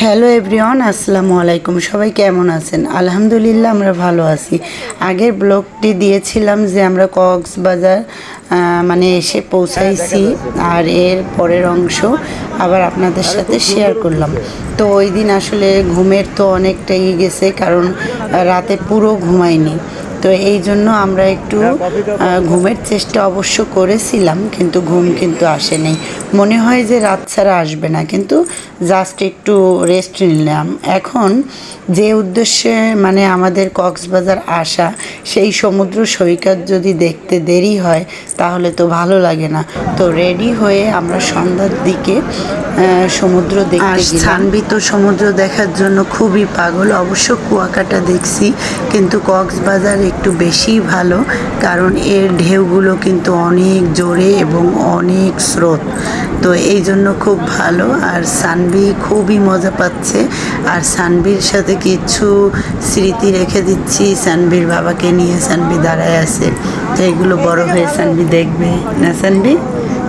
Hello everyone আসসালামু আলাইকুম। সবাই কেমন আছেন? আলহামদুলিল্লাহ, আমরা ভালো আছি। আগের ব্লগটি দিয়েছিলাম যে আমরা কক্সবাজার মানে এসে পৌঁছাইছি আর এর পরের অংশ আবার আপনাদের সাথে শেয়ার করলাম। তো ওই দিন আসলে ঘুমের তো অনেকটাই গেছে কারণ রাতে পুরো ঘুমাইনি। তো এই জন্য আমরা একটু ঘুমের চেষ্টা অবশ্য করেছিলাম, কিন্তু ঘুম কিন্তু আসেনি। মনে হয় যে রাত ছাড়া আসবে না, কিন্তু জাস্ট একটু রেস্ট নিলাম। এখন যে উদ্দেশ্যে মানে আমাদের কক্সবাজার আসা সেই সমুদ্র সৈকত যদি দেখতে দেরি হয় তাহলে তো ভালো লাগে না। তো রেডি হয়ে আমরা সন্ধ্যার দিকে সমুদ্র দেখতে সানবি তো সমুদ্র দেখার জন্য খুবই পাগল। অবশ্য কুয়াকাটা দেখছি কিন্তু কক্সবাজার একটু বেশি ভালো কারণ এর ঢেউগুলো কিন্তু অনেক জোরে এবং অনেক স্রোত। তো এই জন্য খুব ভালো। আর সানবি খুবই মজা পাচ্ছে। আর সানবির সাথে কিছু স্মৃতি রেখে দিচ্ছি। সানবির বাবাকে নিয়ে সানবি দাঁড়ায় আছে। তো এগুলো বড় হয়ে সানবি দেখবে। না সানবি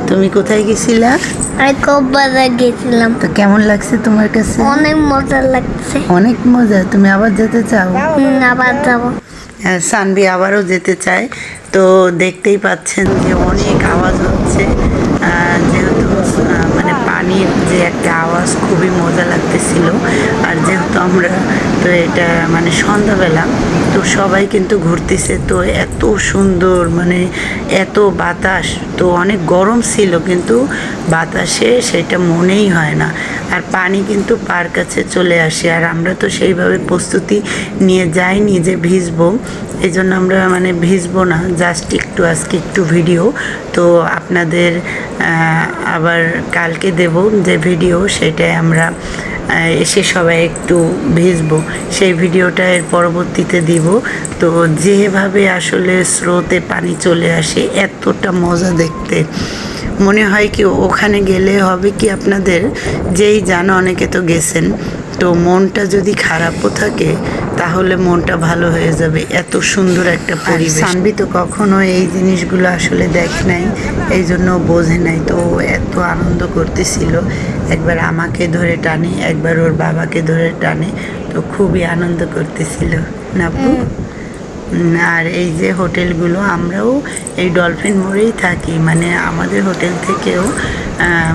তুমি কোথায় গেছিলা? আমি কক্সবাজার গেছিলাম। তো কেমন লাগছে তোমার কাছে? অনেক মজা লাগছে। অনেক মজা। তুমি আবার যেতে চাও? আবার যাব। হ্যাঁ, সানবি আবারও যেতে চায়। তো দেখতেই পাচ্ছেন যে অনেক আওয়াজ হচ্ছে। আহ, যেহেতু আহ, মানে পানির যে একটা আওয়াজ খুবই মজা লাগতেছিল। আর যেহেতু আমরা তো এটা মানে সন্ধ্যাবেলা, তো সবাই কিন্তু ঘুরতেছে। তো এত সুন্দর মানে এত বাতাস, তো অনেক গরম ছিল কিন্তু বাতাসে সেটা মনেই হয় না। আর পানি কিন্তু পার কাছে চলে আসে। আর আমরা তো সেইভাবে প্রস্তুতি নিয়ে যাইনি যে ভিজবো। এই জন্য আমরা মানে ভিজবো না, জাস্ট একটু আজকে একটু ভিডিও। তো আপনাদের আবার কালকে দেব যে ভিডিও সেটাই আমরা এসে সবাই একটু ভিজবো। সেই ভিডিওটা এর পরবর্তীতে দিব। তো যেভাবে আসলে স্রোতে পানি চলে আসে, এতটা মজা দেখতে। মনে হয় কি ওখানে গেলে হবে কি আপনাদের? যেই জানো অনেকে তো গেছেন। তো মনটা যদি খারাপও থাকে তাহলে মনটা ভালো হয়ে যাবে। এত সুন্দর একটা পরিবেশ। সানবি তো কখনো এই জিনিসগুলো আসলে দেখ নাই এই জন্য বোঝে নাই। তো এত আনন্দ করতেছিল। একবার আমাকে ধরে টানে একবার ওর বাবাকে ধরে টানে। তো খুবই আনন্দ করতেছিল। না আর এই যে হোটেলগুলো আমরাও এই ডলফিন মোড়েই থাকি। মানে আমাদের হোটেল থেকেও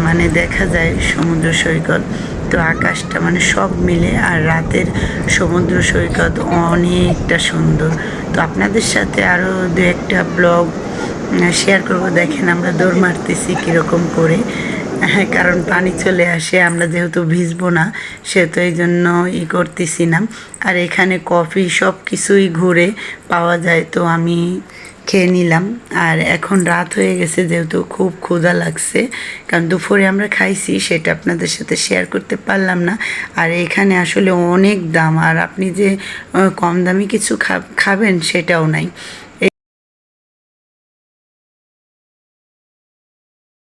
মানে দেখা যায় সমুদ্র সৈকত। তো আকাশটা মানে সব মিলে আর রাতের সমুদ্র সৈকত অনেকটা সুন্দর। তো আপনাদের সাথে আরও দু একটা ব্লগ শেয়ার করব। দেখেন আমরা দৌড় মারতেছি কীরকম করে। কারণ পানি চলে আসে, আমরা যেহেতু ভিজবো না, সেহেতু এই জন্য ই করতেছি না। আর এখানে কফি সব কিছুই ঘুরে পাওয়া যায়, তো আমি খেয়ে নিলাম। আর এখন রাত হয়ে গেছে, যেহেতু খুব ক্ষুধা লাগছে, কারণ দুপুরে আমরা খাইছি, সেটা আপনাদের সাথে শেয়ার করতে পারলাম না। আর এখানে আসলে অনেক দাম, আর আপনি যে কম দামি কিছু খাবেন সেটাও নাই।